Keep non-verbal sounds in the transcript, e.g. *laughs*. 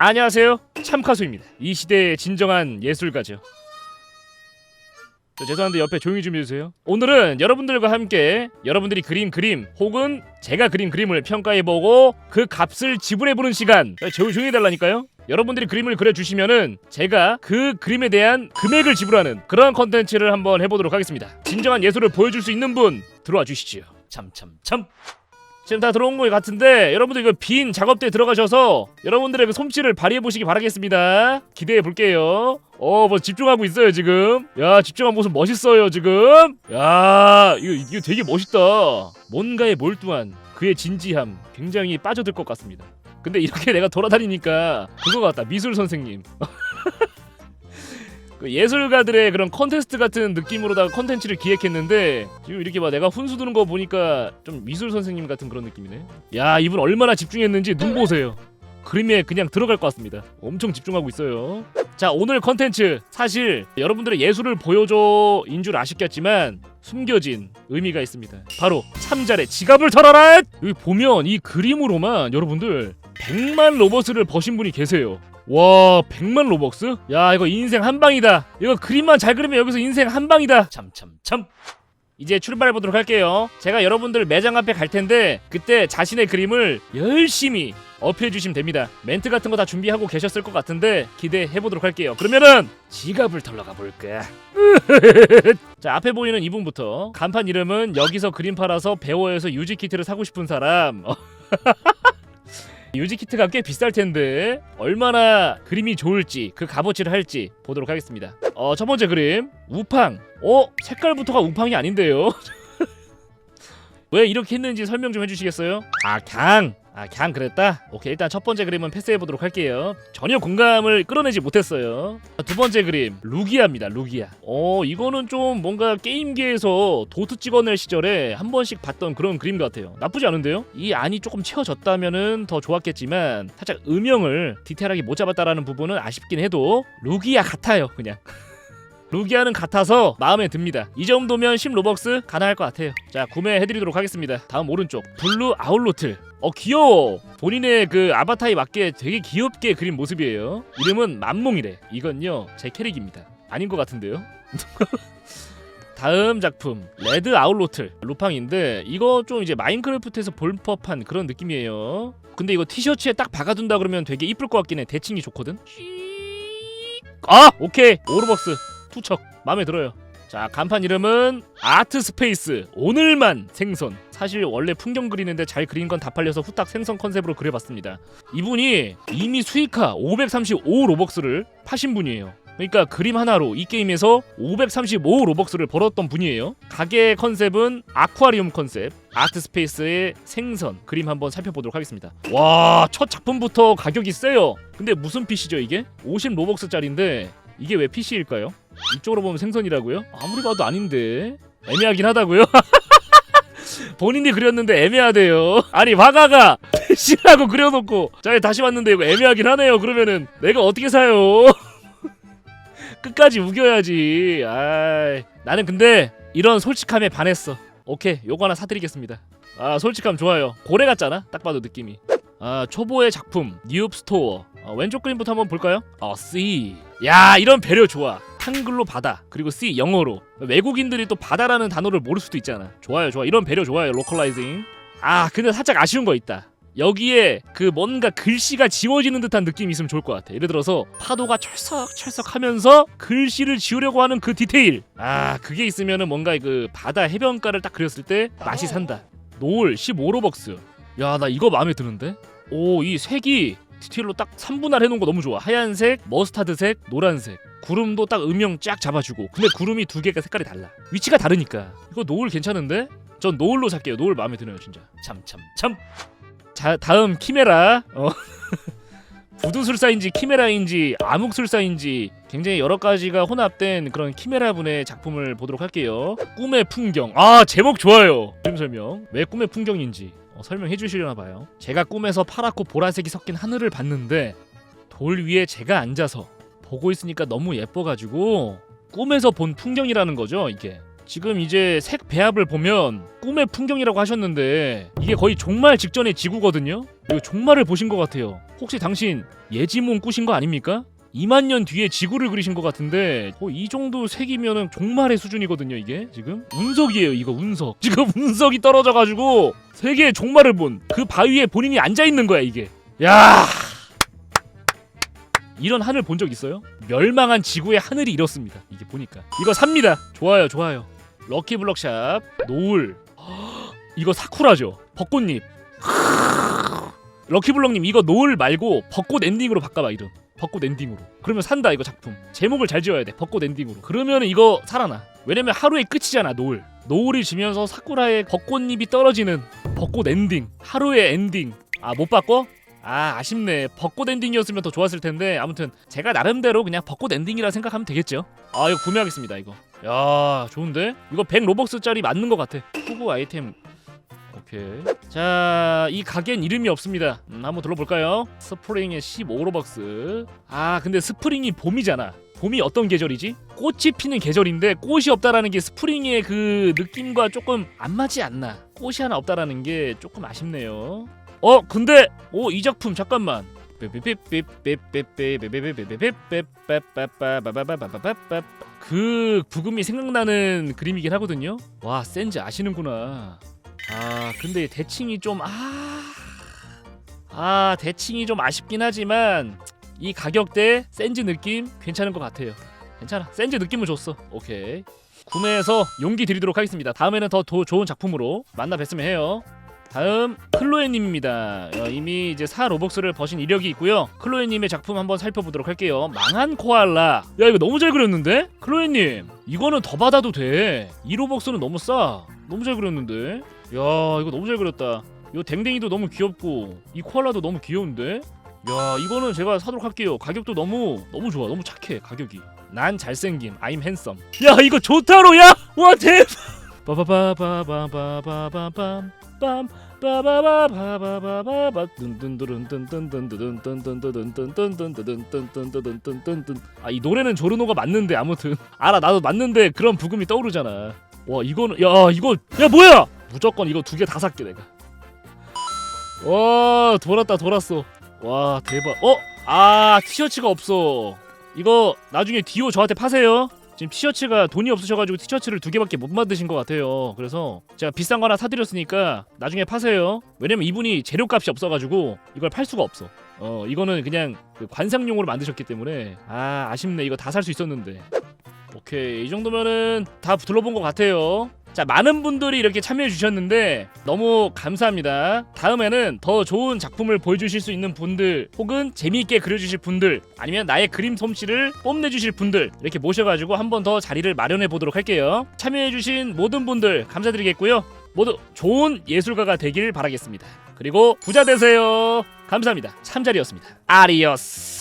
안녕하세요. 참카수입니다. 이 시대의 진정한 예술가죠. 저 죄송한데 옆에 조용히 좀 해주세요. 오늘은 여러분들과 함께 여러분들이 그린 그림 혹은 제가 그린 그림을 평가해보고 그 값을 지불해보는 시간 저 조용히 해달라니까요. 여러분들이 그림을 그려주시면은 제가 그 그림에 대한 금액을 지불하는 그런 컨텐츠를 한번 해보도록 하겠습니다. 진정한 예술을 보여줄 수 있는 분 들어와 주시지요. 참참참 지금 다 들어온 것 같은데 여러분들 이거 빈 작업대에 들어가셔서 여러분들의 그 솜씨를 발휘해 보시기 바라겠습니다. 기대해 볼게요. 어, 뭐 집중하고 있어요 지금. 야, 집중한 모습 멋있어요 지금. 야, 이거 이거 되게 멋있다. 뭔가에 몰두한 그의 진지함 굉장히 빠져들 것 같습니다. 근데 이렇게 *laughs* 내가 돌아다니니까 그거 같다 미술 선생님. *laughs* 그 예술가들의 그런 컨테스트 같은 느낌으로다가 컨텐츠를 기획했는데 지금 이렇게 봐 내가 훈수 두는 거 보니까 좀 미술 선생님 같은 그런 느낌이네. 야 이분 얼마나 집중했는지 눈 보세요. 그림에 그냥 들어갈 것 같습니다. 엄청 집중하고 있어요. 자 오늘 컨텐츠 사실 여러분들의 예술을 보여줘 인 줄 아시겠지만 숨겨진 의미가 있습니다. 바로 참잘의 지갑을 털어라. 여기 보면 이 그림으로만 여러분들 100만 로버스를 버신 분이 계세요. 와 100만 로벅스? 야 이거 인생 한 방이다. 이거 그림만 잘 그리면 여기서 인생 한 방이다. 참참참. 이제 출발해 보도록 할게요. 제가 여러분들 매장 앞에 갈 텐데 그때 자신의 그림을 열심히 어필해 주시면 됩니다. 멘트 같은 거 다 준비하고 계셨을 것 같은데 기대해 보도록 할게요. 그러면은 지갑을 털러 가볼까? *laughs* 자 앞에 보이는 이분부터. 간판 이름은 여기서 그림 팔아서 배워에서 유지 키트를 사고 싶은 사람 *laughs* 유지 키트가 꽤 비쌀 텐데 얼마나 그림이 좋을지 그 값어치를 할지 보도록 하겠습니다. 어 첫 번째 그림 우팡. 어 색깔부터가 우팡이 아닌데요. *laughs* 왜 이렇게 했는지 설명 좀 해주시겠어요? 아 강. 아, 그냥 그랬다? 오케이, 일단 첫 번째 그림은 패스해보도록 할게요. 전혀 공감을 끌어내지 못했어요. 자, 두 번째 그림, 루기아입니다, 루기아. 어, 이거는 좀 뭔가 게임계에서 도트 찍어낼 시절에 한 번씩 봤던 그런 그림 같아요. 나쁘지 않은데요? 이 안이 조금 채워졌다면은 더 좋았겠지만, 살짝 음영을 디테일하게 못 잡았다라는 부분은 아쉽긴 해도, 루기아 같아요, 그냥. *laughs* 루기아는 같아서 마음에 듭니다. 이 정도면 10 로벅스 가능할 것 같아요. 자 구매해드리도록 하겠습니다. 다음 오른쪽 블루 아울로틀. 어 귀여워. 본인의 그 아바타에 맞게 되게 귀엽게 그린 모습이에요. 이름은 맘몽이래. 이건요 제 캐릭입니다. 아닌 것 같은데요? *laughs* 다음 작품 레드 아울로틀 루팡인데 이거 좀 이제 마인크래프트에서 볼 법한 그런 느낌이에요. 근데 이거 티셔츠에 딱 박아둔다 그러면 되게 이쁠 것 같긴 해. 대칭이 좋거든. 아 오케이 오르벅스 투척 마음에 들어요. 자 간판 이름은 아트 스페이스 오늘만 생선 사실 원래 풍경 그리는데 잘 그린 건 다 팔려서 후딱 생선 컨셉으로 그려봤습니다 이분이 이미 수익화 535 로벅스를 파신 분이에요 그러니까 그림 하나로 이 게임에서 535 로벅스를 벌었던 분이에요 가게 컨셉은 아쿠아리움 컨셉 아트 스페이스의 생선 그림 한번 살펴보도록 하겠습니다 와 첫 작품부터 가격이 세요 근데 무슨 PC죠 이게? 50 로벅스짜리인데 이게 왜 PC일까요? 이쪽으로 보면 생선이라고요? 아무리 봐도 아닌데 애매하긴 하다고요? *laughs* 본인이 그렸는데 애매하대요. 아니 화가가 PC라고 그려놓고 자 다시 봤는데 이거 애매하긴 하네요. 그러면은 내가 어떻게 사요? *laughs* 끝까지 우겨야지. 아 나는 근데 이런 솔직함에 반했어. 오케이 요거 하나 사드리겠습니다. 아 솔직함 좋아요. 고래 같잖아. 딱 봐도 느낌이. 아 초보의 작품 뉴업 스토어 어, 왼쪽 그림부터 한번 볼까요? 어 C 야 이런 배려 좋아 한글로 바다 그리고 C 영어로. 외국인들이 또 바다라는 단어를 모를 수도 있잖아. 좋아요 좋아 이런 배려 좋아요 로컬라이징 아 근데 살짝 아쉬운 거 있다. 여기에 그 뭔가 글씨가 지워지는 듯한 느낌이 있으면 좋을 것 같아. 예를 들어서 파도가 철썩철썩 하면서 글씨를 지우려고 하는 그 디테일. 아 그게 있으면은 뭔가 그 바다 해변가를 딱 그렸을 때 맛이 산다. 노을 15로벅스. 야 나 이거 마음에 드는데? 오 이 색이 디테일로 딱 3분할 해놓은 거 너무 좋아. 하얀색 머스타드색 노란색. 구름도 딱 음영 쫙 잡아주고. 근데 구름이 두 개가 색깔이 달라. 위치가 다르니까. 이거 노을 괜찮은데? 전 노을로 살게요. 노을 마음에 드네요 진짜. 참 참 참. 자 다음 키메라. 어. *laughs* 부두술사인지 키메라인지 암흑술사인지 굉장히 여러 가지가 혼합된 그런 키메라 분의 작품을 보도록 할게요. 꿈의 풍경. 아 제목 좋아요. 그림 설명. 왜 꿈의 풍경인지 어, 설명해 주시려나 봐요. 제가 꿈에서 파랗고 보라색이 섞인 하늘을 봤는데 돌 위에 제가 앉아서 보고 있으니까 너무 예뻐가지고 꿈에서 본 풍경이라는 거죠 이게. 지금 이제 색 배합을 보면 꿈의 풍경이라고 하셨는데 이게 거의 종말 직전의 지구거든요. 이거 종말을 보신 것 같아요. 혹시 당신 예지몽 꾸신 거 아닙니까? 2만 년 뒤에 지구를 그리신 것 같은데 어, 이 정도 색이면은 종말의 수준이거든요 이게 지금? 운석이에요 이거 운석. *laughs* 지금 운석이 떨어져가지고 세계의 종말을 본 그 바위에 본인이 앉아 있는 거야 이게. 야! 이런 하늘 본 적 있어요? 멸망한 지구의 하늘이 이렇습니다 이게 보니까. 이거 삽니다. 좋아요 좋아요. 럭키 블럭샵 노을. 헉, *gasps* 이거 사쿠라죠 벚꽃잎. *laughs* 럭키블럭님 이거 노을 말고 벚꽃 엔딩으로 바꿔봐 이름 벚꽃 엔딩으로. 그러면 산다 이거 작품. 제목을 잘 지어야 돼 벚꽃 엔딩으로. 그러면 이거 살아나. 왜냐면 하루의 끝이잖아 노을. 노을이 지면서 사쿠라의 벚꽃잎이 떨어지는 벚꽃 엔딩 하루의 엔딩. 아 못 바꿔? 아 아쉽네. 벚꽃 엔딩이었으면 더 좋았을 텐데 아무튼 제가 나름대로 그냥 벚꽃 엔딩이라 생각하면 되겠죠? 아 이거 구매하겠습니다 이거. 야 좋은데? 이거 100 로벅스짜리 맞는 것 같아. 후보 아이템 오케이. 자, 이 가게는 이름이 없습니다. 음, 한번 들어볼까요? 스프링의 15로벅스. 아, 근데 스프링이 봄이잖아. 봄이 어떤 계절이지? 꽃이 피는 계절인데 꽃이 없다라는 게 스프링의 그 느낌과 조금 안 맞지 않나. 꽃이 하나 없다라는 게 조금 아쉽네요. 어, 근데 오, 이 작품 잠깐만. 그 부금이 생각나는 그림이긴 하거든요. 와, 센즈 아시는구나. 아 근데 대칭이 좀 아... 아 대칭이 좀 아쉽긴 하지만 이 가격대 센즈 느낌 괜찮은 것 같아요. 괜찮아. 센즈 느낌은 줬어. 오케이. 구매해서 용기 드리도록 하겠습니다. 다음에는 더 도, 좋은 작품으로 만나 뵀으면 해요 다음 클로에님입니다. 어, 이미 이제 4 로벅스를 버신 이력이 있고요. 클로에님의 작품 한번 살펴보도록 할게요. 망한 코알라. 야 이거 너무 잘 그렸는데? 클로에님 이거는 더 받아도 돼 이 로벅스는 너무 싸. 너무 잘 그렸는데? 야 이거 너무 잘 그렸다. 이 댕댕이도 너무 귀엽고 이 코알라도 너무 귀여운데? 야 이거는 제가 사도록 할게요. 가격도 너무 너무 좋아. 너무 착해 가격이. 난 잘생김. I'm handsome. 야 이거 좋다로 야 와 대박 아 이 노래는 조르노가 맞는데 아무튼. 알아 나도 맞는데 그런 부금이 떠오르잖아. 와 이거는 야 이거 야 뭐야! 무조건 이거 두 개 다 샀게 내가. 와 돌았다 돌았어. 와 대박. 어? 아 티셔츠가 없어. 이거 나중에 디오 저한테 파세요. 지금 티셔츠가 돈이 없으셔가지고 티셔츠를 두 개밖에 못 만드신 것 같아요. 그래서 제가 비싼 거 하나 사드렸으니까 나중에 파세요. 왜냐면 이분이 재료값이 없어가지고 이걸 팔 수가 없어. 어 이거는 그냥 그 관상용으로 만드셨기 때문에. 아 아쉽네. 이거 다 살 수 있었는데. 오케이. 이 정도면은 다 둘러본 것 같아요 자 많은 분들이 이렇게 참여해 주셨는데 너무 감사합니다. 다음에는 더 좋은 작품을 보여주실 수 있는 분들 혹은 재미있게 그려주실 분들 아니면 나의 그림 솜씨를 뽐내주실 분들 이렇게 모셔가지고 한 번 더 자리를 마련해 보도록 할게요. 참여해 주신 모든 분들 감사드리겠고요. 모두 좋은 예술가가 되길 바라겠습니다. 그리고 부자 되세요. 감사합니다. 참자리였습니다. 아리오스